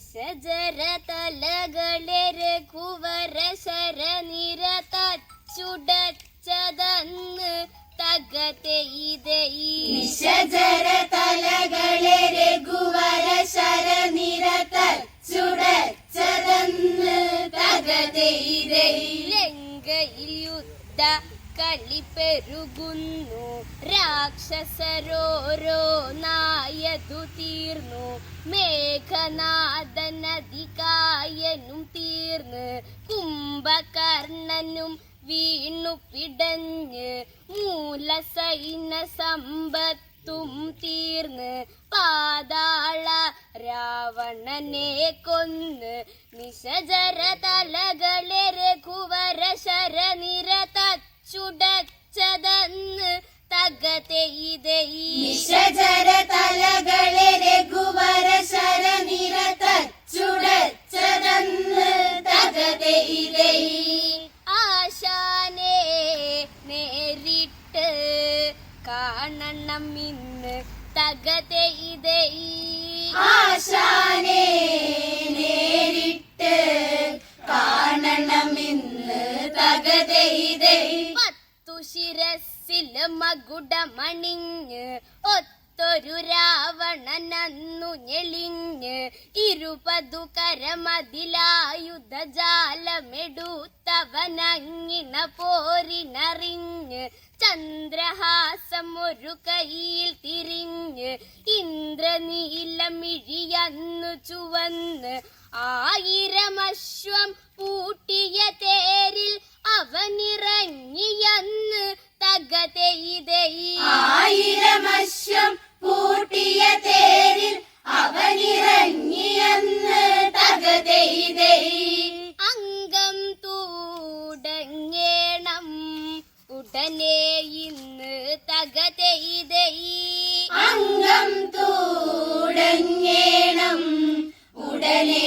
നിശജര തലകളെ രഘുവര ശരനിര തച്ചുടച്ചതന്ന് തകത്തെ ഇതയി നിശജര തലകളെ രഘുവര ശരനിരത ചുടച്ചതന്ന് തകതൈതൈ ലങ്കയിൽ യുദ്ധ കളി പെരുകുന്നു. രാക്ഷസരോരോ നായതു തീർന്നു. മേഘനാഥനദികായനും തീർന്ന്. കുംഭകർണനും വീണു പിടഞ്ഞ്. മൂലസൈന സമ്പത്തും തീർന്ന്. പാതാള രാവണനെ കൊന്ന്. നിശജര തലകളെ രഘുവര ശരനിര തച്ചുടച്ചതെന്ന് തകത്തെ ഇതയി നിശജര കാണണം ഇന്ന് തകത്തെ ഇതയി ആശാനെ നേരിട്ട് കാണണമെന്ന് തകതൈതൈ പത്തു ശിരസിൽ മകുടമണിഞ്ഞ് ഒത്തൊരു രാവണനന്നു ഞെളിഞ്ഞ് ഇരുപതു കരമതിലായുധജാലമെടുത്തവനങ്ങിണ പോരിനറിഞ്ഞ് ചന്ദ്രഹാസം ഒരു കയ്യിൽ തിരിഞ്ഞ് ഇന്ദ്രനീലമിഴിയന്നു ചുവന്ന് ആയിരം അശ്വം പൂട്ടിയ തേരിൽ തന്നെ ഇന്ന് തകതെയ്തയി അംഗം തൂടഞ്ഞേണം ഉടനേ